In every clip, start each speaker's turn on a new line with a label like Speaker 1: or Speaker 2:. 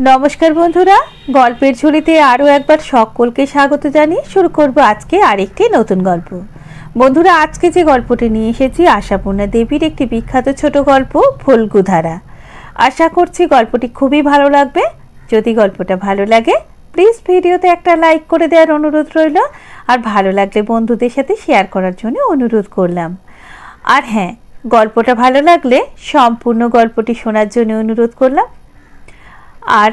Speaker 1: নমস্কার বন্ধুরা, গল্পের ঝুলিতে আরও একবার সকলকে স্বাগত জানিয়ে শুরু করব আজকে আরেকটি নতুন গল্প। বন্ধুরা, আজকে যে গল্পটি নিয়ে এসেছি, আশাপূর্ণা দেবীর একটি বিখ্যাত ছোট গল্প, ফুলগুধারা। আশা করছি গল্পটি খুবই ভালো লাগবে। যদি গল্পটা ভালো লাগে প্লিজ ভিডিওতে একটা লাইক করে দেওয়ার অনুরোধ রইল। আর ভালো লাগলে বন্ধুদের সাথে শেয়ার করার জন্য অনুরোধ করলাম। আর হ্যাঁ গল্পটা ভালো লাগলে সম্পূর্ণ গল্পটি শোনার জন্য অনুরোধ করলাম। আর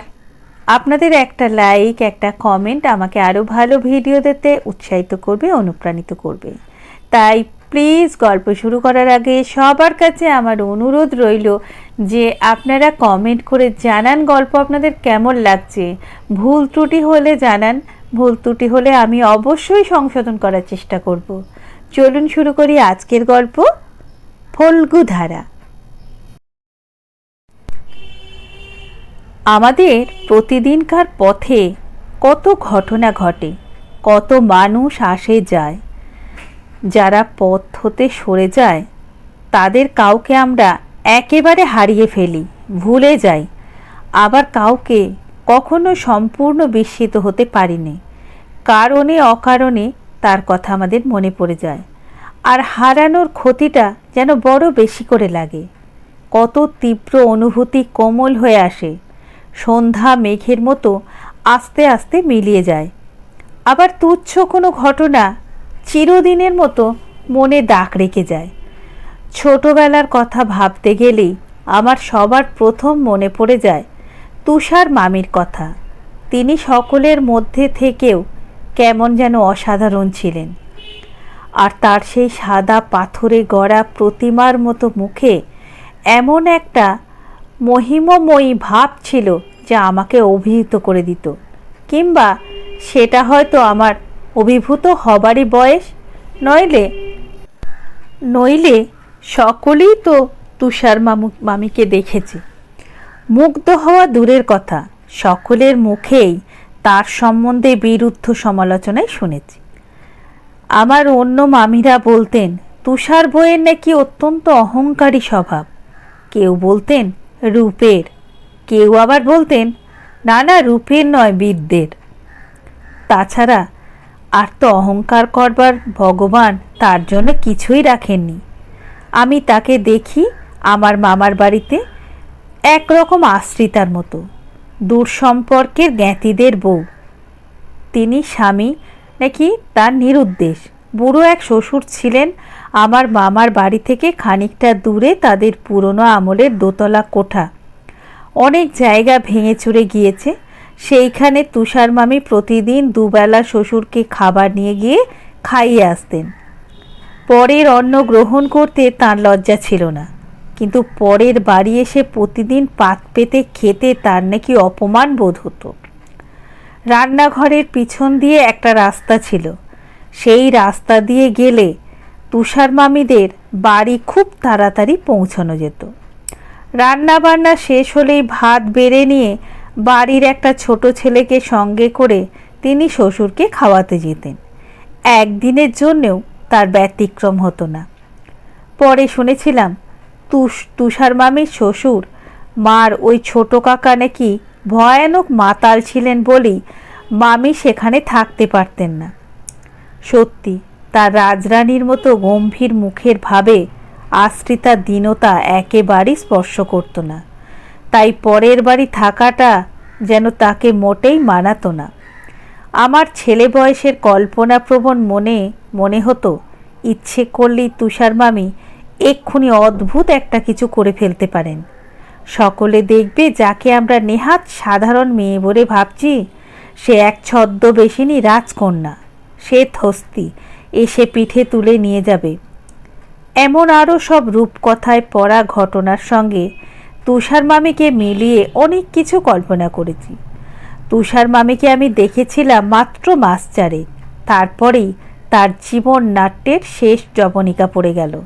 Speaker 1: আপনাদের একটা লাইক একটা কমেন্ট আমাকে আরও ভালো ভিডিও দিতে উৎসাহিত করবে, অনুপ্রাণিত করবে। তাই প্লিজ গল্প শুরু করার আগে সবার কাছে আমার অনুরোধ রইল যে আপনারা কমেন্ট করে জানান গল্প আপনাদের কেমন লাগছে। ভুল ত্রুটি হলে জানান, ভুল ত্রুটি হলে আমি অবশ্যই সংশোধন করার চেষ্টা করব। চলুন শুরু করি আজকের গল্প, ফল্গুধারা। আমাদের প্রতিদিনকার পথে কত ঘটনা ঘটে, কত মানুষ আসে যায়। যারা পথ হতে সরে যায়, তাদের কাউকে আমরা একেবারে হারিয়ে ফেলি, ভুলে যাই। আবার কাউকে কখনো সম্পূর্ণ বিস্মিত হতে পারিনি। কারণে অকারণে তার কথা আমাদের মনে পড়ে যায়। আর হারানোর ক্ষতিটা যেন বড় বেশি করে লাগে। কত তীব্র অনুভূতি কোমল হয়ে আসে। সন্ধ্যা মেঘের মতো আস্তে আস্তে মিলিয়ে যায়। আবার তুচ্ছ কোনো ঘটনা চিরদিনের মতো মনে দাগ রেখে যায়। ছোটবেলার কথা ভাবতে গেলেই আমার সবার প্রথম মনে পড়ে যায় তুষার মামির কথা। তিনি সকলের মধ্যে থেকেও কেমন যেন অসাধারণ ছিলেন। আর তার সেই সাদা পাথরে গড়া প্রতিমার মতো মুখে এমন একটা মহিমময়ী ভাব ছিল যা আমাকে অভিহিত করে দিত। কিংবা সেটা হয়তো আমার অভিভূত হবারই বয়স, নইলে নইলে সকলেই তো তুষার মামু, মামিকে দেখেছে। মুগ্ধ হওয়া দূরের কথা, সকলের মুখেই তার সম্বন্ধে বিরুদ্ধ সমালোচনায় শুনেছি। আমার অন্য মামিরা বলতেন, তুষার বইয়ের নাকি অত্যন্ত অহংকারী স্বভাব। কেউ বলতেন রূপের। কেউ আবার বলতেন না না রূপের নয়, বিদ্যের। তাছাড়া আর তো অহংকার করবার ভগবান তার জন্য কিছুই রাখেননি। আমি তাকে দেখি আমার মামার বাড়িতে একরকম আশ্রিতার মতো, দূর সম্পর্কের জ্ঞাতিদের বউ। তিনি স্বামী নাকি তার নিরুদ্দেশ। বুড়ো এক শ্বশুর ছিলেন আমার মামার বাড়ি থেকে খানিকটা দূরে তাদের পুরনো আমলের দোতলা কোঠা। অনেক জায়গা ভেঙে চুরে গিয়েছে। সেইখানে তুষার মামি প্রতিদিন দুবেলা শ্বশুরকে খাবার নিয়ে গিয়ে খাইয়ে আসতেন। পরের অন্ন গ্রহণ করতে তার লজ্জা ছিল না। কিন্তু পরের বাড়ি এসে প্রতিদিন পাত পেতে খেতে তার নাকি অপমান বোধ হতো। রান্নাঘরের পিছন দিয়ে একটা রাস্তা ছিল। সেই রাস্তা দিয়ে গেলে তুষার মামিদের বাড়ি খুব তাড়াতাড়ি পৌঁছানো যেত। রান্না বান্না শেষ হলেই ভাত বেড়ে নিয়ে বাড়ির একটা ছোট ছেলেকে সঙ্গে করে তিনি শ্বশুরকে খাওয়াতে যেতেন। একদিনের জন্যেও তার ব্যতিক্রম হতো না। পরে শুনেছিলাম, তুষ তুষার মামির শ্বশুর মার ওই ছোট কাকা নাকি ভয়ানক মাতাল ছিলেন বলেই মামি সেখানে থাকতে পারতেন না। সত্যি তার রাজরানীর মতো গম্ভীর মুখের ভাবে আশ্রিতা দীনতা একেবারেই স্পর্শ করতো না। তাই পরের বাড়ি থাকাটা যেন তাকে মোটেই মানাতো না। আমার ছেলে বয়সের কল্পনাপ্রবণ মনে মনে হতো, ইচ্ছে করলেই তুষার মামি এক্ষুনি অদ্ভুত একটা কিছু করে ফেলতে পারেন। সকলে দেখবে যাকে আমরা নেহাত সাধারণ মেয়ে বলে ভাবছি, সে এক ছদ্মবেশিনী রাজকন্যা। সে থস্তি এসে পিঠে তুলে নিয়ে যাবে। এমন আরও সব রূপকথায় পড়া ঘটনার সঙ্গে তুষার মামিকে মিলিয়ে অনেক কিছু কল্পনা করেছি। তুষার মামিকে আমি দেখেছিলাম মাত্র মাস চারে তারপরেই তার জীবন নাট্যের শেষ জবনিকা পড়ে গেল।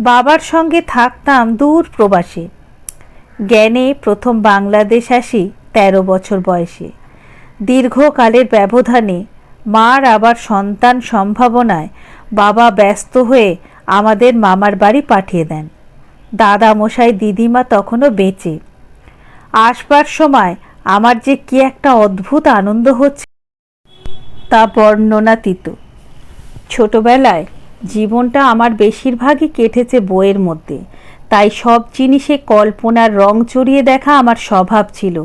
Speaker 1: বাবার সঙ্গে থাকতাম দূর প্রবাসে। জ্ঞানে প্রথম বাংলাদেশ আসি তেরো বছর বয়সে। দীর্ঘকালের ব্যবধানে মার আবার সন্তান সম্ভাবনায় বাবা ব্যস্ত হয়ে আমাদের মামার বাড়ি পাঠিয়ে দেন। দাদা মশাই দিদিমা তখনও বেঁচে। আসবার সময় আমার যে কি একটা অদ্ভুত আনন্দ হচ্ছে তা বর্ণনাতীত ছোটবেলায় জীবনটা আমার বেশিরভাগই কেটেছে বইয়ের মধ্যে, তাই সব জিনিসে কল্পনার রং চড়িয়ে দেখা আমার স্বভাব ছিল।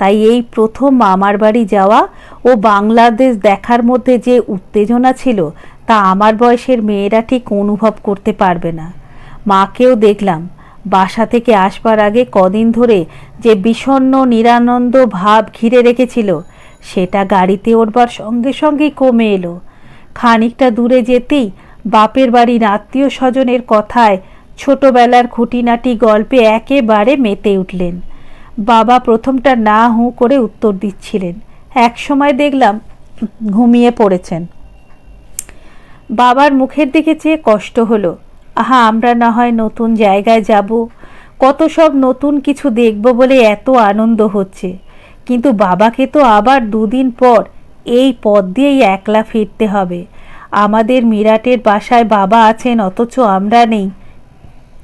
Speaker 1: তাই এই প্রথম মামার বাড়ি যাওয়া ও বাংলাদেশ দেখার মধ্যে যে উত্তেজনা ছিল, তা আমার বয়সের মেয়েরা ঠিক অনুভব করতে পারবে না। মাকেও দেখলাম। বাসা থেকে আসবার আগে কদিন ধরে যে বিষণ্ণ, নিরানন্দ ভাব ঘিরে রেখেছিল, সেটা গাড়িতে ওঠবার সঙ্গে সঙ্গেই কমে এলো। খানিকটা দূরে যেতেই বাপের বাড়ির আত্মীয় স্বজনের কথায় ছোটবেলার খুঁটিনাটি গল্পে একেবারে মেতে উঠলেন। বাবা প্রথমটা না হু করে উত্তর দিচ্ছিলেন। এক সময় দেখলাম ঘুমিয়ে পড়েছেন। বাবার মুখের দিকে চেয়ে কষ্ট হলো। আহা, আমরা না হয় নতুন জায়গায় যাব। কত সব নতুন কিছু দেখব বলে এত আনন্দ হচ্ছে। কিন্তু বাবাকে তো আবার দুদিন পর এই পথ দিয়েই একলা ফিরতে হবে। আমাদের মিরাটের বাসায় বাবা আছেন, অথচ আমরা নেই।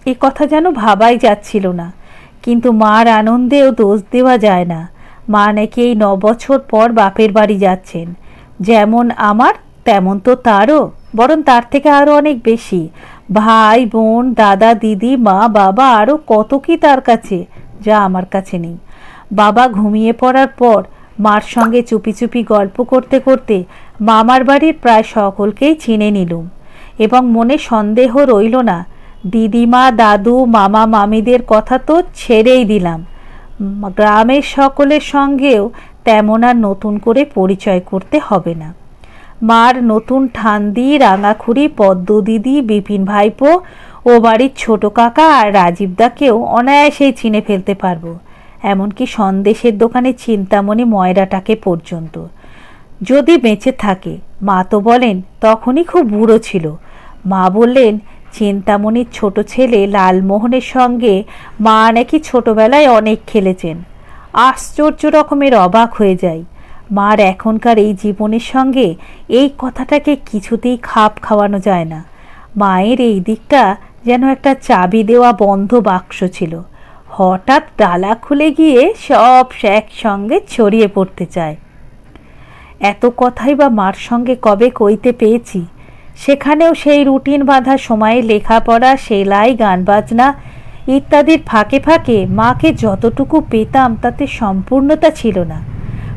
Speaker 1: এ কথা যেন ভাবাই যাচ্ছিল না। কিন্তু মার আনন্দেও দোষ দেওয়া যায় না। মা নাকি এই বছর পর বাপের বাড়ি যাচ্ছেন। যেমন আমার, তেমন তো তারও। বরং তার থেকে আরও অনেক বেশি। ভাই, বোন, দাদা, দিদি, মা, বাবা, আরও কত কি তার কাছে, যা আমার কাছে নেই। বাবা ঘুমিয়ে পড়ার পর মার সঙ্গে চুপি চুপি গল্প করতে করতে মামার বাড়ির প্রায় সকলকেই চিনে নিলুম। এবং মনে সন্দেহ রইল না দিদিমা, দাদু, মামা, মামিদের কথা তো ছেড়েই দিলাম। গ্রামের সকলের সঙ্গেও তেমন আর নতুন করে পরিচয় করতে হবে না। মার নতুন ঠান্দি রাঙাখুড়ি পদ্ম দিদি বিপিন ভাইপো, ও বাড়ির ছোট কাকা আর রাজীবদাকেও অনায়াসেই চিনে ফেলতে পারব। এমনকি সন্দেশের দোকানে চিন্তামণি ময়রাটাকে পর্যন্ত। যদি বেঁচে থাকে, মা তো বলেন তখনই খুব বুড়ো ছিল। মা বললেন চিন্তামণির ছোট ছেলে লালমোহনের সঙ্গে মা নাকি ছোটবেলায় অনেক খেলেছেন। আশ্চর্য রকমের অবাক হয়ে যায় মার এখনকার এই জীবনের সঙ্গে এই কথাটাকে কিছুতেই খাপ খাওয়ানো যায় না। মায়ের এই দিকটা যেন একটা চাবি দেওয়া বন্ধ বাক্স ছিল। হঠাৎ ডালা খুলে গিয়ে সব একসঙ্গে ছড়িয়ে পড়তে চায়। এত কথাই বা মার সঙ্গে কবে কইতে পেয়েছি? সেখানেও সেই রুটিন বাঁধা সময়ে লেখাপড়া, সেলাই, গান বাজনা ইত্যাদির ফাঁকে ফাঁকে মাকে যতটুকু পেতাম তাতে সম্পূর্ণতা ছিল না।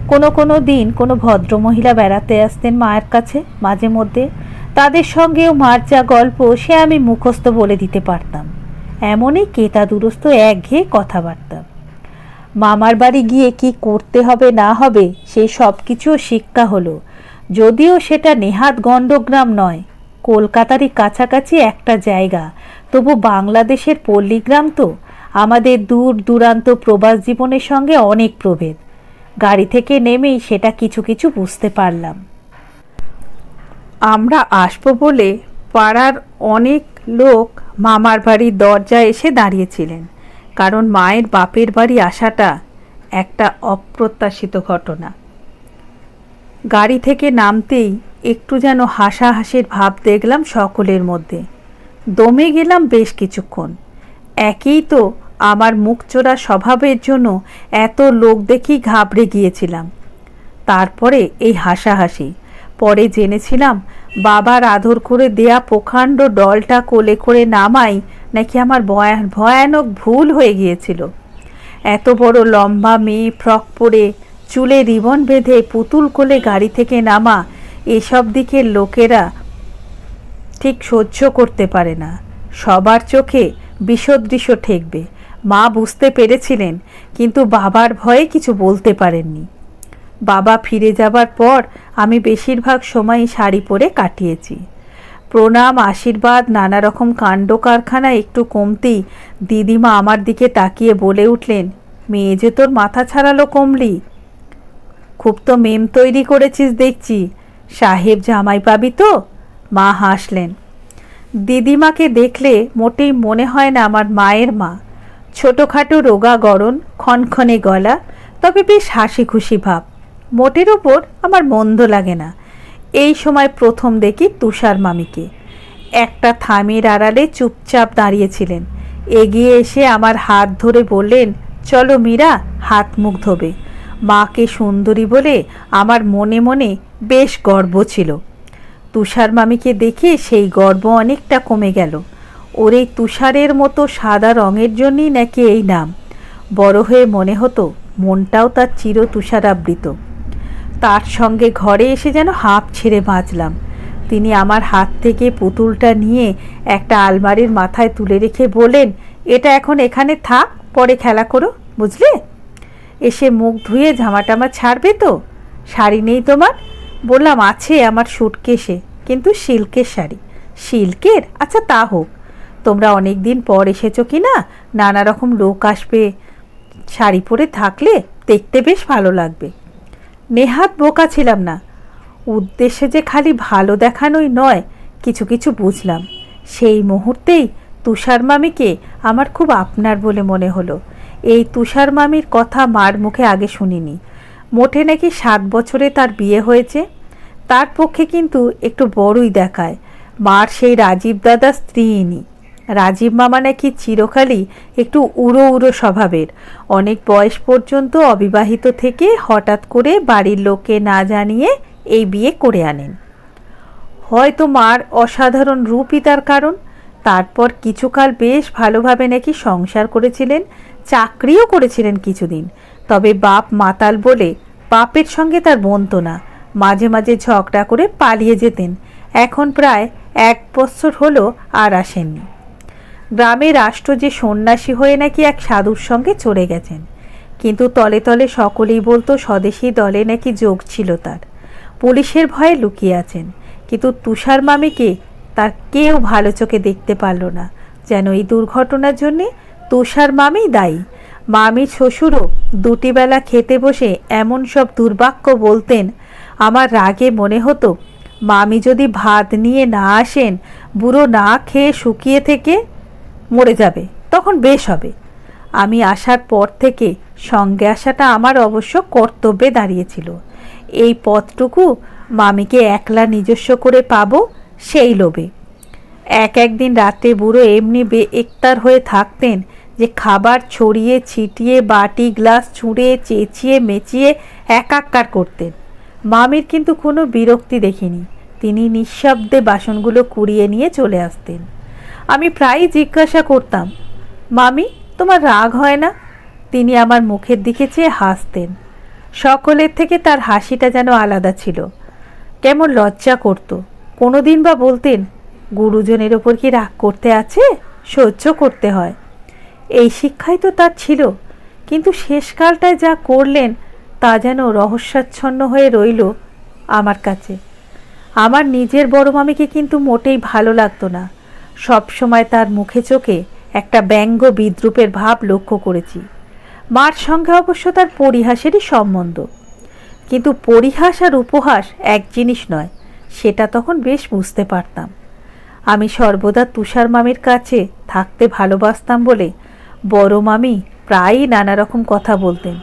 Speaker 1: কোনো কোনো দিন কোনো ভদ্রমহিলা বেড়াতে আসতেন মায়ের কাছে মাঝে মধ্যে। তাদের সঙ্গেও মার যা গল্প সে আমি মুখস্থ বলে দিতে পারতাম। এমনই কেতা দুরস্ত একঘেয়ে কথাবার্তা। মামার বাড়ি গিয়ে কি করতে হবে না হবে সেই সব কিছুও শিক্ষা হলো। যদিও সেটা নেহাত গণ্ডগ্রাম নয় কলকাতারই কাছাকাছি একটা জায়গা। তবু বাংলাদেশের পল্লীগ্রাম তো আমাদের দূর দূরান্ত প্রবাস জীবনের সঙ্গে অনেক প্রভেদ। গাড়ি থেকে নেমেই সেটা কিছু কিছু বুঝতে পারলাম। আমরা আসব বলে পাড়ার অনেক লোক মামার বাড়ির দরজায় এসে দাঁড়িয়েছিলেন। কারণ মায়ের বাপের বাড়ি আসাটা একটা অপ্রত্যাশিত ঘটনা। গাড়ি থেকে নামতেই একটু যেন হাসাহাসির ভাব দেখলাম সকলের মধ্যে। দমে গেলাম বেশ কিছুক্ষণ। একেই তো আমার মুখচোরা স্বভাবের জন্য এত লোক দেখি ঘাবড়ে গিয়েছিলাম। তারপরে এই হাসাহাসি, পরে জেনেছিলাম বাবার আদর করে দেয়া প্রকাণ্ড ডলটা কোলে করে নামাই নাকি আমার ভয়ানক ভুল হয়ে গিয়েছিল। এত বড় লম্বা মেয়ে ফ্রক পরে চুলে রিবন বেঁধে পুতুল কোলে গাড়ি থেকে নামা এসব দিকের লোকেরা ঠিক সহ্য করতে পারে না। সবার চোখে বিষদৃশ্য ঠেকবে। মা বুঝতে পেরেছিলেন, কিন্তু বাবার ভয়ে কিছু বলতে পারেননি। বাবা ফিরে যাবার পর আমি বেশিরভাগ সময় শাড়ি পরে কাটিয়েছি। প্রণাম, আশীর্বাদ নানা রকম কাণ্ড কারখানা একটু কমতেই দিদিমা আমার দিকে তাকিয়ে বলে উঠলেন, মেয়ে যে তোর মাথা ছাড়ালো কমলি। খুব তো মেম তৈরি করেছিস দেখছি। সাহেব জামাই পাবি তো? মা হাসলেন। দিদিমাকে দেখলে মোটেই মনে হয় না আমার মায়ের মা। ছোটোখাটো রোগা গড়ন ক্ষণক্ষণে গলা, তবে বেশ হাসি খুশি ভাব। মোটের ওপর আমার মন্দ লাগে না। এই সময় প্রথম দেখি তুষার মামিকে। একটা থামির আড়ালে চুপচাপ দাঁড়িয়েছিলেন। এগিয়ে এসে আমার হাত ধরে বললেন, চলো মীরা, হাত মুখ ধোবে। মাকে সুন্দরী বলে আমার মনে মনে বেশ গর্ব ছিল। তুষার মামিকে দেখে সেই গর্ব অনেকটা কমে গেল। ওর এই তুষারের মতো সাদা রঙের জন্যই নাকি এই নাম। বড় হয়ে মনে হতো মনটাও তার চির তুষারাবৃত। তার সঙ্গে ঘরে এসে যেন হাঁপ ছেড়ে বাঁচলাম। তিনি আমার হাত থেকে পুতুলটা নিয়ে একটা আলমারির মাথায় তুলে রেখে বলেন এটা এখন এখানে থাক, পরে খেলা করো, বুঝলে? এসে মুখ ধুয়ে জামাটামা ছাড়বে তো? শাড়ি নেই তোমার? বললাম, আছে আমার সুটকেসে, কিন্তু সিল্কের শাড়ি। সিল্কের? আচ্ছা তা হোক। তোমরা অনেক দিন পর এসেছ কি না? নানা রকম লোক আসবে। শাড়ি পরে থাকলে দেখতে বেশ ভালো লাগবে। নেহাত বোকা ছিলাম না। উদ্দেশ্যে যে খালি ভালো দেখানোই নয়, কিছু কিছু বুঝলাম। সেই মুহূর্তেই তুষার মামিকে আমার খুব আপনার বলে মনে হলো। এই তুষার মামির কথা মার মুখে আগে শুনিনি। মোটে নাকি সাত বছরে তার বিয়ে হয়েছে। তার পক্ষে কিন্তু একটু বড়ই দেখায়। মার সেই রাজীব দাদা স্ত্রী ইনি। রাজীব মামা নাকি চিরকালই একটু উড়ো উড়ো স্বভাবের। অনেক বয়স পর্যন্ত অবিবাহিত থেকে হঠাৎ করে বাড়ির লোককে না জানিয়ে এই বিয়ে করে আনেন। হয়তো মার অসাধারণ রূপই তার কারণ। তারপর কিছুকাল বেশ ভালোভাবে নাকি সংসার করেছিলেন। চাকরিও করেছিলেন কিছুদিন। তবে বাপ মাতাল বলে বাপের সঙ্গে তার বনতো না। মাঝে মাঝে ঝগড়া করে পালিয়ে যেতেন। এখন প্রায় এক বছর হলো আর আসেননি। গ্রামে রাষ্ট্র যে সন্ন্যাসী হয়ে নাকি এক সাধুর সঙ্গে চড়ে গেছেন। কিন্তু তলে তলে সকলেই বলতো স্বদেশী দলে নাকি যোগ ছিল তার। পুলিশের ভয়ে লুকিয়ে আছেন। কিন্তু তুষার মামিকে তার কেউ ভালো চোখে দেখতে পারল না। যেন এই দুর্ঘটনার জন্যে তুষার মামি দায়ী। মামির শ্বশুরও দুটি বেলা খেতে বসে এমন সব দুর্বাক্য বলতেন, আমার রাগে মনে হতো, মামি যদি ভাত নিয়ে না আসেন, বুড়ো না খেয়ে শুকিয়ে থেকে মরে যাবে, তখন বেশ হবে। আমি আসার পর থেকে সঙ্গে আসাটা আমার অবশ্য কর্তব্যে দাঁড়িয়েছিল। এই পথটুকু মামিকে একলা নিজস্ব করে পাবো সেই লোভে। এক একদিন রাতে বুড়ো এমনি বে একতার হয়ে থাকতেন যে খাবার ছড়িয়ে, ছিটিয়ে, বাটি, গ্লাস ছুঁড়ে, চেঁচিয়ে, মেচিয়ে একাকার করতেন। মামির কিন্তু কোনো বিরক্তি দেখিনি। তিনি নিঃশব্দে বাসনগুলো কুড়িয়ে নিয়ে চলে আসতেন। আমি প্রায়ই জিজ্ঞাসা করতাম, মামি, তোমার রাগ হয় না? তিনি আমার মুখের দিকে চেয়ে হাসতেন। সকলের থেকে তার হাসিটা যেন আলাদা ছিল। কেমন লজ্জা করতো। কোনো দিন বা বলতেন, গুরুজনের ওপর কি রাগ করতে আছে? সহ্য করতে হয়। এই শিক্ষাই তো তার ছিল। কিন্তু শেষকালটায় যা করলেন, তা যেন রহস্যাচ্ছন্ন হয়ে রইল আমার কাছে। আমার নিজের বড় মামিকে কিন্তু মোটেই ভালো লাগতো না। সব সময় তার মুখে চোখে একটা ব্যঙ্গ বিদ্রুপের ভাব লক্ষ্য করেছি। মার সঙ্গে অবশ্য তার পরিহাসেরই সম্বন্ধ। কিন্তু পরিহাস আর উপহাস এক জিনিস নয়, সেটা তখন বেশ বুঝতে পারতাম। আমি সর্বদা তুষার মামির কাছে থাকতে ভালোবাসতাম বলে বড় মামি প্রায়ই নানা রকম কথা বলতেন।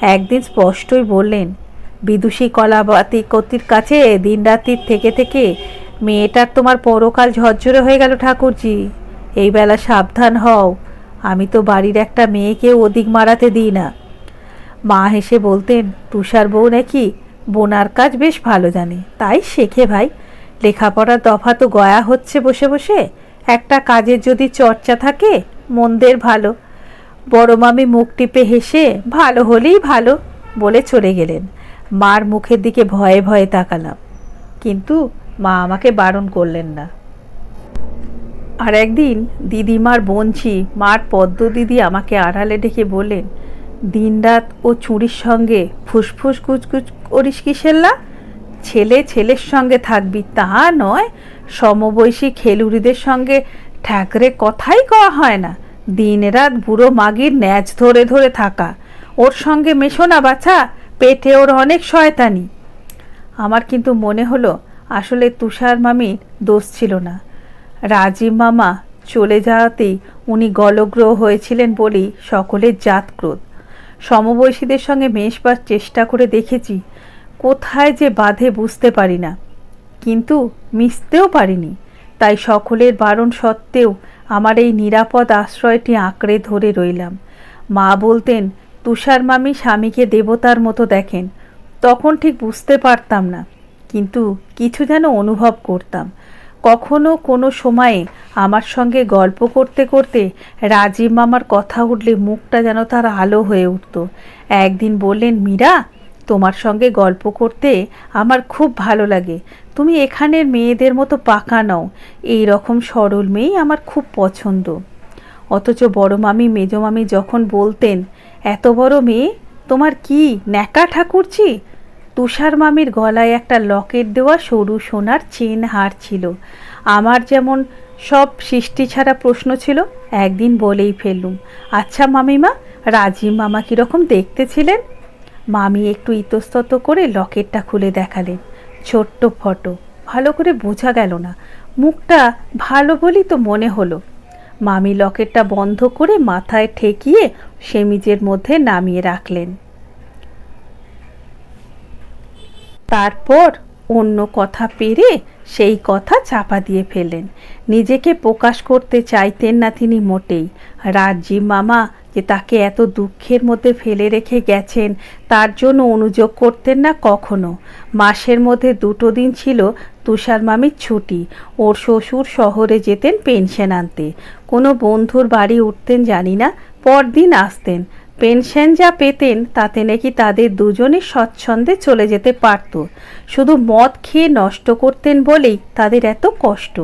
Speaker 1: একদিন স্পষ্টই বললেন, বিদুষী কলাবাতি কর্তির কাছে দিন রাত্রির থেকে থেকে মেয়েটার তোমার পরকাল ঝরঝরে হয়ে গেল ঠাকুরজি। এই বেলা সাবধান হও, আমি তো বাড়ির একটা মেয়েকেও ওদিক মারাতে দিই না। মা হেসে বলতেন, তুষার বউ নাকি বোনার কাজ বেশ ভালো জানে। তাই শেখে ভাই, লেখাপড়ার দফা তো গয়া হচ্ছে বসে বসে। একটা কাজের যদি চর্চা থাকে মন্দের ভালো। বড় মামি মুখ টিপে হেসে, ভালো হলেই ভালো, বলে চলে গেলেন। মার মুখের দিকে ভয়ে ভয়ে তাকালাম। কিন্তু মা আমাকে বারণ করলেন না। আর একদিন দিদিমার বঞ্চি মার পদ্ম দিদি আমাকে আড়ালে ডেকে বললেন, দিনরাত ও চুরির সঙ্গে ফুসফুস কুচকুচ করিস কিসেল্লা ছেলে ছেলের সঙ্গে থাকবি তা নয়, সমবয়সী খেলুড়িদের সঙ্গে ঠ্যাকরে কথাই কওয়া হয় না। দিন রাত বুড়ো মাগির ন্যাচ ধরে ধরে থাকা। ওর সঙ্গে মেশো না বাছা, পেটে ওর অনেক শয়তানি। আমার কিন্তু মনে হলো আসলে তুষার মামির দোষ ছিল না। রাজীব মামা চলে যাওয়াতেই উনি গলগ্রহ হয়েছিলেন বলেই সকলের জাতক্রোধ। সমবয়সীদের সঙ্গে মেশবার চেষ্টা করে দেখেছি, কোথায় যে বাধে বুঝতে পারি না। কিন্তু মিশতেও পারিনি। তাই সকলের বারণ সত্ত্বেও আমার এই নিরাপদ আশ্রয়টি আঁকড়ে ধরে রইলাম। মা বলতেন, তুষার মামি স্বামীকে দেবতার মতো দেখেন। তখন ঠিক বুঝতে পারতাম না, কিন্তু কিছু যেন অনুভব করতাম। কখনো কোনো সময়ে আমার সঙ্গে গল্প করতে করতে রাজীব মামার কথা উঠলে মুখটা যেন তার আলো হয়ে উঠত। একদিন বললেন, মীরা, তোমার সঙ্গে গল্প করতে আমার খুব ভালো লাগে। তুমি এখানের মেয়েদের মতো পাকা নও। এই রকম সরল মেয়েই আমার খুব পছন্দ। অথচ বড় মামি, মেজো মামি যখন বলতেন, এত বড় মেয়ে, তোমার কি ন্যাকা ঠাকুরছি? তুষার মামির গলায় একটা লকেট দেওয়া সরু সোনার চেন হার ছিল। আমার যেমন সব সৃষ্টি ছাড়া প্রশ্ন ছিল, একদিন বলেই ফেললুম আচ্ছা মামিমা রাজীব মামা কীরকম দেখতে ছিলেন? মামি একটু ইতস্তত করে লকেটটা খুলে দেখালেন। ছোট্ট ফটো। ভালো করে বোঝা গেল না। মুখটা ভালো বলেই তো মনে হলো। মামি লকেটটা বন্ধ করে মাথায় ঠেকিয়ে সেমিজের মধ্যে নামিয়ে রাখলেন। তারপর অন্য কথা পেরে সেই কথা চাপা দিয়ে ফেললেন। নিজেকে প্রকাশ করতে চাইতেন না তিনি মোটেই। রাজীব মামা যে তাকে এত দুঃখের মধ্যে ফেলে রেখে গেছেন, তার জন্য অনুযোগ করতেন না কখনো। মাসের মধ্যে দুটো দিন ছিল তুষার মামির ছুটি। ওর শ্বশুর শহরে যেতেন পেনশন আনতে। কোনো বন্ধুর বাড়ি উঠতেন জানি না, পরদিন আসতেন। পেনশন যা পেতেন, তাতে নাকি তাদের দুজনের স্বচ্ছন্দে চলে যেতে পারত। শুধু মদ খেয়ে নষ্ট করতেন বলেই তাদের এত কষ্ট।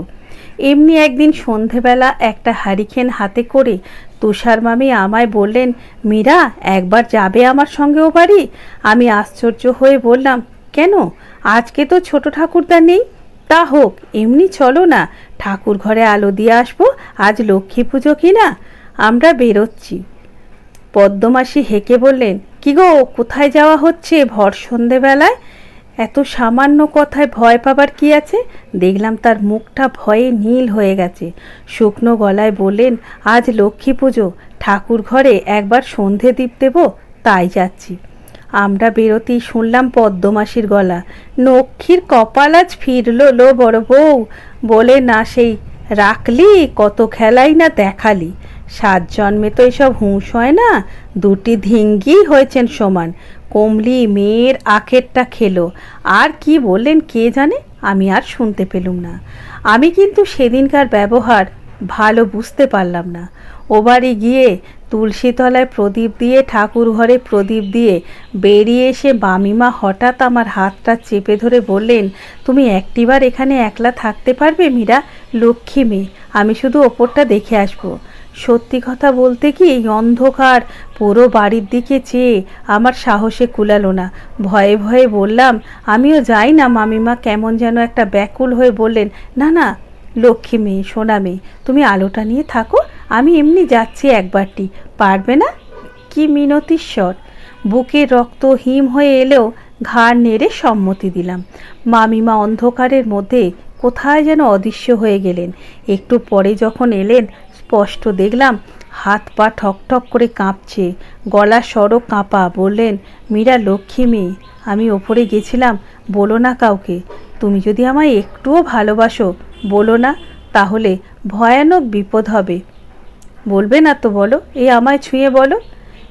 Speaker 1: এমনি একদিন সন্ধেবেলা একটা হারিকেন হাতে করে তুষার মামি আমায় বললেন, মীরা, একবার যাবে আমার সঙ্গে ও বাড়ি? আমি আশ্চর্য হয়ে বললাম, কেন? আজকে তো ছোট ঠাকুরদা নেই। তা হোক, এমনি চলো না, ঠাকুর ঘরে আলো দিয়ে আসব, আজ লক্ষ্মী পুজো কি না? আমরা বেরোচ্ছি। পদ্মমাসি হেঁকে বললেন, কি গো, কোথায় যাওয়া হচ্ছে ভর সন্ধেবেলায়? এত সামান্য কথায় ভয় পাবার কি আছে? দেখলাম তার মুখটা ভয়ে নীল হয়ে গেছে। শুকনো গলায় বললেন, আজ লক্ষ্মী পুজো। ঠাকুর ঘরে একবার সন্ধে দ্বীপ দেব, তাই যাচ্ছি। আমরা বেরোতেই শুনলাম পদ্মমাসির গলা। নক্ষীর কপাল আজ ফিরল লো বড় বউ। বলে, না সেই, রাখলি? কত খেলাই না দেখালি? সাত জন্মে তো এসব হুঁশ হয় না। দুটি ধিঙ্গি হয়েছেন সমান। কমলি মেয়ের আখেরটা খেলো। আর কি বললেন কে জানে? আমি আর শুনতে পেলুম না। আমি কিন্তু সেদিনকার ব্যবহার ভালো বুঝতে পারলাম না। ও বাড়ি গিয়ে তুলসীতলায় প্রদীপ দিয়ে, ঠাকুর ঘরে প্রদীপ দিয়ে বেরিয়ে এসে বামিমা হঠাৎ আমার হাতটা চেপে ধরে বললেন, তুমি একটিবার এখানে একলা থাকতে পারবে মীরা? লক্ষ্মী মেয়ে, আমি শুধু ওপরটা দেখে আসব। সত্যি কথা বলতে কি এই অন্ধকার পুরো বাড়ির দিকে চেয়ে আমার সাহসে কুলালো না। ভয়ে ভয়ে বললাম, আমিও যাই না মামিমা, কেমন যেন একটা ব্যাকুল হয়ে বললেন, না না, লক্ষ্মী মেয়ে, সোনা মেয়ে, তুমি আলোটা নিয়ে থাকো, আমি এমনি যাচ্ছি একবারটি, পারবে না? কি মিনতিস্বর বুকে রক্ত হিম হয়ে এলেও ঘাড় নেড়ে সম্মতি দিলাম। মামিমা অন্ধকারের মধ্যে কোথায় যেন অদৃশ্য হয়ে গেলেন। একটু পরে যখন এলেন স্পষ্ট দেখলাম, হাত পা ঠকঠক করে কাঁপছে, গলা সড়ক কাঁপা, বললেন, মীরা লক্ষ্মী মেয়ে, আমি ওপরে গেছিলাম, বলো না কাউকে, তুমি যদি আমায় একটুও ভালোবাসো, বলো না, তাহলে ভয়ানক বিপদ হবে। বলবে না তো বলো এই আমায় ছুঁয়ে বলো?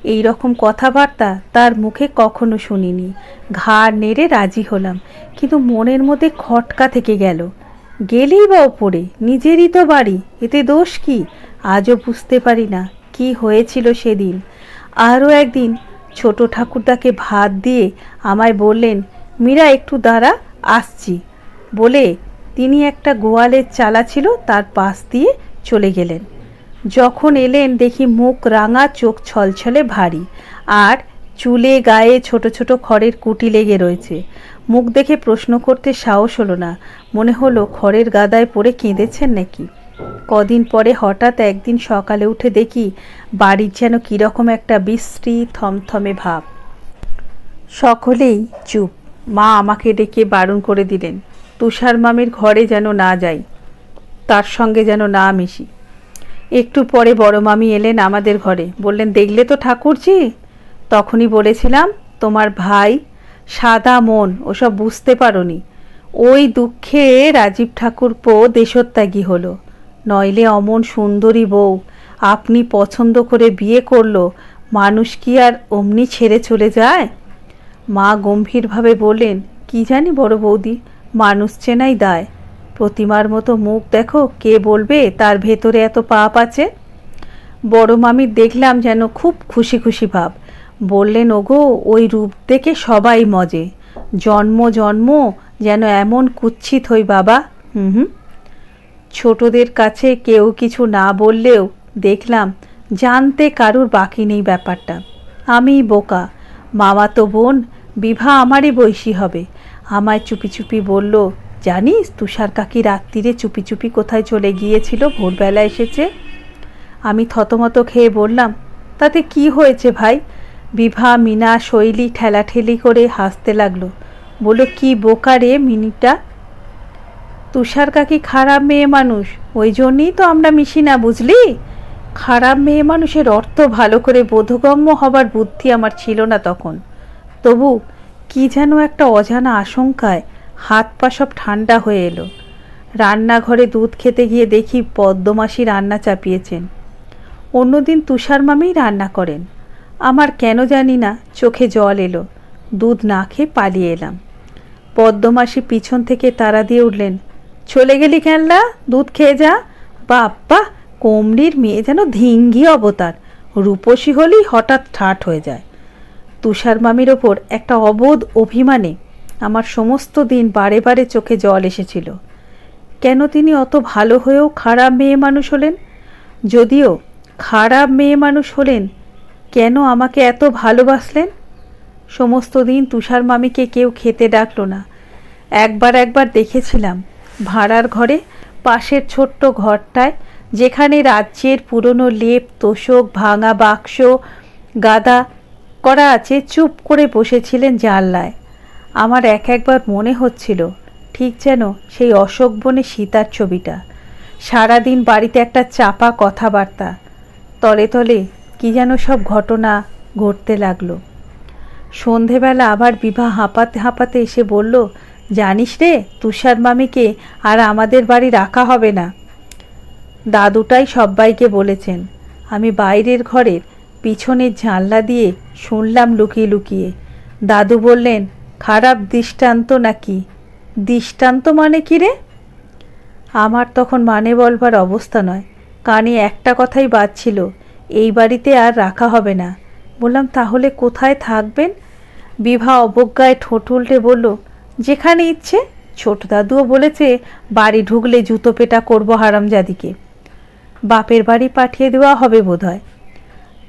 Speaker 1: এই রকম কথাবার্তা তার মুখে কখনো শুনিনি ঘাড় নেড়ে রাজি হলাম, কিন্তু মনের মধ্যে খটকা থেকে গেল। গেলেই বা ওপরে? নিজেরই তো বাড়ি। এতে দোষ কি? আজও বুঝতে পারি না কি হয়েছিল সেদিন। আরও একদিন ছোট ঠাকুরদাকে ভাত দিয়ে আমায় বললেন, মীরা, একটু দাঁড়া, আসছি। বলে তিনি একটা গোয়ালের চালা ছিল তার পাশ দিয়ে চলে গেলেন। যখন এলেন দেখি মুখ রাঙা, চোখ ছলছলে ভারী, আর চুলে, গায়ে ছোট ছোট খড়ের কুটি লেগে রয়েছে। মুখ দেখে প্রশ্ন করতে সাহস হলো না। মনে হলো খড়ের গাদায় পড়ে কেঁদেছেন নাকি? কদিন পরে হঠাৎ একদিন সকালে উঠে দেখি বাড়ির যেন কীরকম একটা বিশ্রী, থমথমে ভাব। সকলেই চুপ। মা আমাকে ডেকে বারণ করে দিলেন, তুষার মামির ঘরে যেন না যাই, তার সঙ্গে যেন না মিশি। একটু পরে বড় মামি এলেন আমাদের ঘরে, বললেন, দেখলে তো ঠাকুরজি? তখনই বলেছিলাম, তোমার ভাই সাদা মন, ওসব বুঝতে পারোনি। ওই দুঃখে রাজীব ঠাকুর পো দেশত্যাগী হলো। নইলে অমন সুন্দরী বউ, আপনি পছন্দ করে বিয়ে করল, মানুষ কি আর অমনি ছেড়ে চলে যায়? মা গম্ভীরভাবে বললেন, কি জানি বড় বৌদি, মানুষ চেনাই দায়। প্রতিমার মতো মুখ দেখো, কে বলবে, তার ভেতরে এত পাপ আছে? বড় মামির দেখলাম যেন খুব খুশি খুশি ভাব। বললেন, ওগো, ওই রূপ দেখে সবাই মজে। জন্ম জন্ম, যেন এমন কুচ্ছিত হই বাবা। হুম হুম। ছোটদের কাছে কেউ কিছু না বললেও দেখলাম জানতে কারুর বাকি নেই ব্যাপারটা। আমি বোকা। মামা তো বোন, বিভা আমারই বয়সী হবে। আমায় চুপি চুপি বলল, জানিস তুষার কাকি রাত্রিরে চুপি চুপি কোথায় চলে গিয়েছিল? ভোরবেলা এসেছে? আমি থতমত খেয়ে বললাম, তাতে কি হয়েছে ভাই? বিভা, মিনা, শৈলী ঠেলাঠেলি করে হাসতে লাগল। বলল, কি বোকা রে মিনিটা? তুষার কাকি খারাপ মেয়ে মানুষ। ওই জন্যই তো আমরা মিশি না, বুঝলি? খারাপ মেয়ে মানুষের অর্থ ভালো করে বোধগম্য হবার বুদ্ধি আমার ছিল না তখন। তবু কি যেন একটা অজানা আশঙ্কায় হাত পা সব ঠান্ডা হয়ে এলো। রান্নাঘরে দুধ খেতে গিয়ে দেখি পদ্মমাসি রান্না চাপিয়েছেন। অন্যদিন তুষার মামিই রান্না করেন। আমার কেন জানি না চোখে জল এলো। দুধ না খেয়ে পালিয়ে এলাম। পদ্মমাসি পিছন থেকে তারা দিয়ে উঠলেন, চলে গেলি ক্যানলা দুধ খেয়ে যা। বাপ্পা কোমরির মেয়ে যেন ধিঙ্গি অবতার। রূপসী হলেই হঠাৎ ঠাট হয়ে যায়। তুষার মামির ওপর একটা অবোধ অভিমানে আমার সমস্ত দিন বারে বারে চোখে জল এসেছিল। কেন তিনি অত ভালো হয়েও খারাপ মেয়ে মানুষ হলেন? যদিও খারাপ মেয়ে মানুষ হলেন কেন আমাকে এত ভালোবাসলেন? সমস্ত দিন তুষার মামিকে কেউ খেতে ডাকলো না। একবার একবার দেখেছিলাম ভাড়ার ঘরে পাশের ছোট্ট ঘরটায়, যেখানে রাজ্যের পুরনো লেপ, তোষক, ভাঙা বাক্স, গাদা করা আছে, চুপ করে বসেছিলেন জানলায়। আমার এক একবার মনে হচ্ছিল, ঠিক যেন সেই অশোক বনে সীতার ছবিটা। সারাদিন বাড়িতে একটা চাপা কথাবার্তা, তলে তলে কি যেন সব ঘটনা ঘটতে লাগল। সন্ধেবেলা আবার বিভা হাঁপাতে হাঁপাতে এসে বলল, জানিস রে, তুষার মামিকে আর আমাদের বাড়ি রাখা হবে না। দাদুটাই সব্বাইকে বলেছেন, আমি বাইরের ঘরের পিছনের জানলা দিয়ে শুনলাম লুকিয়ে লুকিয়ে। দাদু বললেন, খারাপ দৃষ্টান্ত নাকি? দৃষ্টান্ত মানে কি রে? আমার তখন মানে বলবার অবস্থা নয়। কানে একটা কথাই বাজছিল এই বাড়িতে আর রাখা হবে না। বললাম, তাহলে কোথায় থাকবেন? বিভা অবজ্ঞায় ঠোঁট উল্টে বলল, যেখানে ইচ্ছে। ছোট দাদুও বলেছে, বাড়ি ঢুকলে জুতো পেটা করব হারামজাদিকে। বাপের বাড়ি পাঠিয়ে দেওয়া হবে বোধহয়।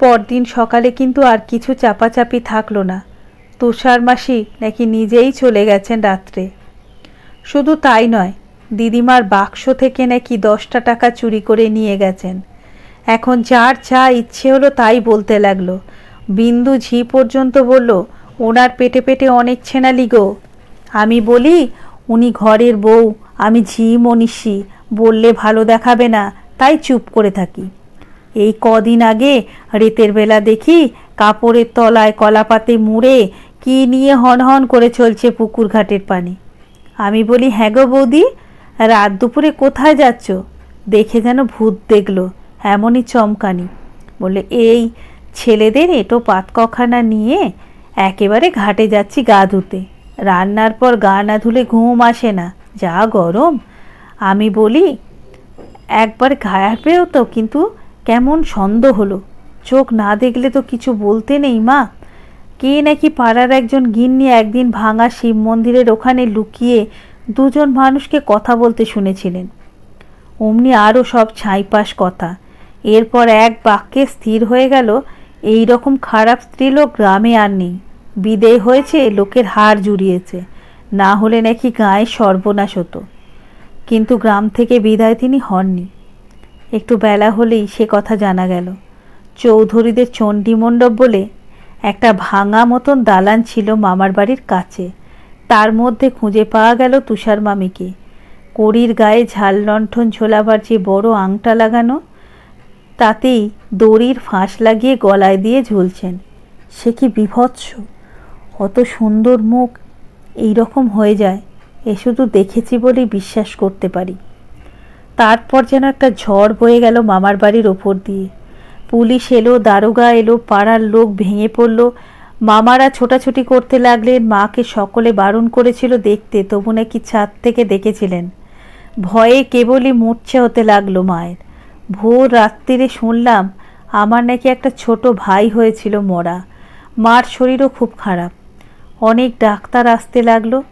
Speaker 1: পরদিন সকালে কিন্তু আর কিছু চাপাচাপি থাকল না। তুষার মাসি নাকি নিজেই চলে গেছেন রাত্রে। শুধু তাই নয়, দিদিমার বাক্স থেকে নাকি দশটা টাকা চুরি করে নিয়ে গেছেন। এখন যার যা ইচ্ছে হলো তাই বলতে লাগল। বিন্দু ঝি পর্যন্ত বলল, ওনার পেটে পেটে অনেক ছেনালি গো। আমি বলি, উনি ঘরের বউ, আমি ঝি মনীষী, বললে ভালো দেখাবে না, তাই চুপ করে থাকি। এই কদিন আগে রেতের বেলা দেখি কাপড়ের তলায় কলাপাতে মুড়ে কি নিয়ে হন হন করে চলছে পুকুর ঘাটের পানি। আমি বলি হ্যাঁ গো বৌদি, রাত দুপুরে কোথায় যাচ্ছ? দেখে যেন ভূত দেখল। এমনই চমকানি। বলে এই ছেলেদের এটো পাতকখানা নিয়ে একেবারে ঘাটে যাচ্ছি গা ধুতে। রান্নার পর গা না ধুলে ঘুম আসে না। যা গরম। আমি বলি, একবার ঘায়াবেও তো, কিন্তু কেমন সন্দেহ হলো। চোখ না দেখলে তো কিছু বলতে নেই, মা। কে নাকি পাড়ার একজন গিন্নি একদিন ভাঙা শিব মন্দিরের ওখানে লুকিয়ে দুজন মানুষকে কথা বলতে শুনেছিলেন। অমনি আরও সব ছাইপাশ কথা। এরপর এক বাক্যে স্থির হয়ে গেল, এই রকম খারাপ স্ত্রীলোক গ্রামে আর নেই। বিদেয় হয়েছে, লোকের হাড় জুড়িয়েছে। না হলে নাকি গায়ে সর্বনাশ হতো। কিন্তু গ্রাম থেকে বিদায় তিনি হননি। একটু বেলা হলেই সে কথা জানা গেল। চৌধুরীদের চণ্ডী মণ্ডপ বলে একটা ভাঙা মতন দালান ছিল মামার বাড়ির কাছে। তার মধ্যে খুঁজে পাওয়া গেল তুষার মামিকে। কড়ির গায়ে ঝাল লণ্ঠন ঝোলাবার যে বড় আংটা লাগানো তাতেই দড়ির ফাঁস লাগিয়ে গলায় দিয়ে ঝুলছেন। সে কি বিভৎস? অত সুন্দর মুখ এই রকম হয়ে যায়, এ শুধু দেখেছি বলেই বিশ্বাস করতে পারি। তারপর যেন একটা ঝড় বয়ে গেল মামার বাড়ির ওপর দিয়ে। পুলিশ এলো, দারোগা এলো, পাড়ার লোক ভেঙে পড়ল। মামারা ছোটাছুটি করতে লাগলেন, মাকে সকলে বারণ করেছিল দেখতে, তবু নাকি ছাদ থেকে দেখেছিলেন। ভয়ে কেবলই মূর্ছা হতে লাগল মায়ের। ভোর রাত্রিরে শুনলাম আমার নাকি একটা ছোট ভাই হয়েছিল মরা। মার শরীরও খুব খারাপ। অনেক ডাক্তার আসতে লাগল।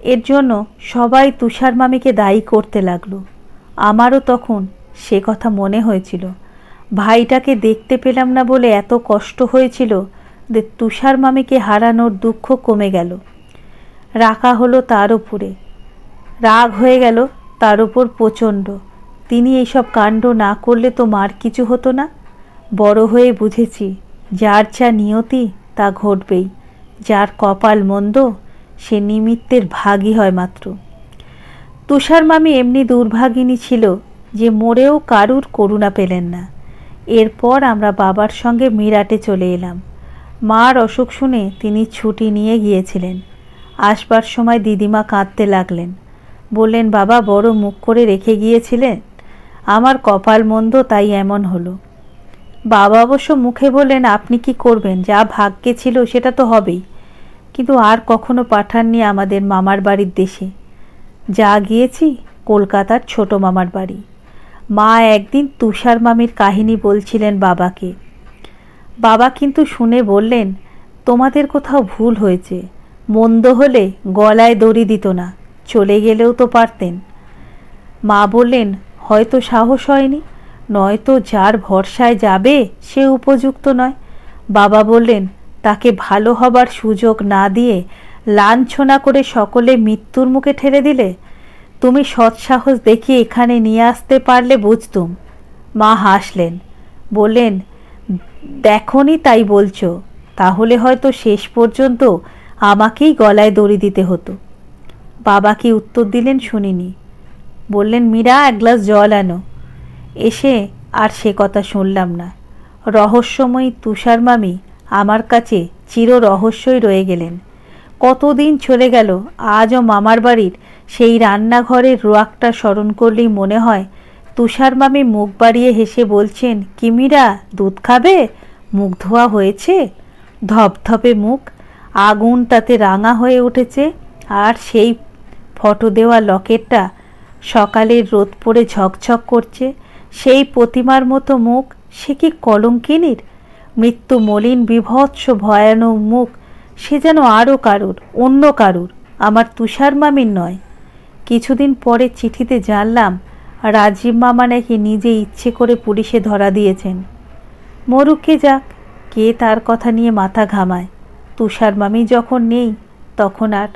Speaker 1: এর জন্য সবাই তুষার মামিকে দায়ী করতে লাগল। আমারও তখন সে কথা মনে হয়েছিল। ভাইটাকে দেখতে পেলাম না বলে এত কষ্ট হয়েছিল যে তুষার মামিকে হারানোর দুঃখ কমে গেল। রাখা হলো তার উপরে। রাগ হয়ে গেল তার উপর প্রচণ্ড। তিনি এইসব কাণ্ড না করলে তো মার কিছু হতো না? বড় হয়ে বুঝেছি, যার যা নিয়তি, তা ঘটবেই। যার কপাল মন্দ, সে নিমিত্তের ভাগই হয় মাত্র। তুষার মামি এমনি দুর্ভাগিনী ছিল যে মরেও কারুর করুণা পেলেন না। এরপর আমরা বাবার সঙ্গে মিরাটে চলে এলাম। মার অসুখ শুনে তিনি ছুটি নিয়ে গিয়েছিলেন। আসবার সময় দিদিমা কাঁদতে লাগলেন। বললেন, বাবা, বড় মুখ করে রেখে গিয়েছিলেন আমার কপাল মন্দ তাই এমন হলো। বাবা অবশ্য মুখে বললেন, আপনি কি করবেন? যা ভাগ্যে ছিল সেটা তো হবেই। কিন্তু আর কখনো পাঠাননি আমাদের মামার বাড়ির দেশে। যা গিয়েছি, কলকাতার ছোট মামার বাড়ি। মা একদিন তুষার মামির কাহিনী বলছিলেন বাবাকে। বাবা কিন্তু শুনে বললেন, তোমাদের কোথাও ভুল হয়েছে। মন্দ হলে গলায় দড়ি দিত না। চলে গেলেও তো পারতেন। মা বললেন হয়তো সাহস হয়নি, নয়তো যার ভরসায় যাবে সে উপযুক্ত নয়। বাবা বললেন, তাকে ভালো হবার সুযোগ না দিয়ে লাঞ্ছনা করে সকলে মৃত্যুর মুখে ঠেলে দিলে? তুমি সৎসাহস দেখিয়ে এখানে নিয়ে আসতে পারলে বুঝতুম। মা হাসলেন, বললেন, দেখনি তাই বলছো, তাহলে হয়তো শেষ পর্যন্ত আমাকেই গলায় দড়ি দিতে হতো। বাবা কি উত্তর দিলেন, শুনিনি। বললেন, মীরা, এক গ্লাস জল আনো। এসে আর সে কথা শুনলাম না। রহস্যময়ী তুষার মামি আমার কাছে চির রহস্যই রয়ে গেলেন। কতদিন চলে গেল, আজও মামার বাড়ির সেই রান্নাঘরের রোয়াকটা স্মরণ করলেই মনে হয়, তুষার মামি মুখ বাড়িয়ে হেসে বলছেন কিমিরা দুধ খাবে? মুখ ধোয়া হয়েছে? ধপধপে মুখ, আগুন তাতে রাঙা হয়ে উঠেছে, আর সেই ফটো দেওয়া লকেটটা সকালের রোদ পড়ে ঝকঝক করছে। সেই প্রতিমার মতো মুখ, সে কি কলঙ্কিনীর? মৃত্যু মলিন, বিভৎস, ভয়ানক মুখ, সে যেন আরও কারুর, অন্য কারুর, আমার তুষার মামির নয়। কিছুদিন পরে চিঠিতে জানলাম, রাজীব মামা নাকি নিজে ইচ্ছে করে পুলিশে ধরা দিয়েছেন। মরুকে যাক, কে তার কথা নিয়ে মাথা ঘামায়? তুষার মামি যখন নেই, তখন আর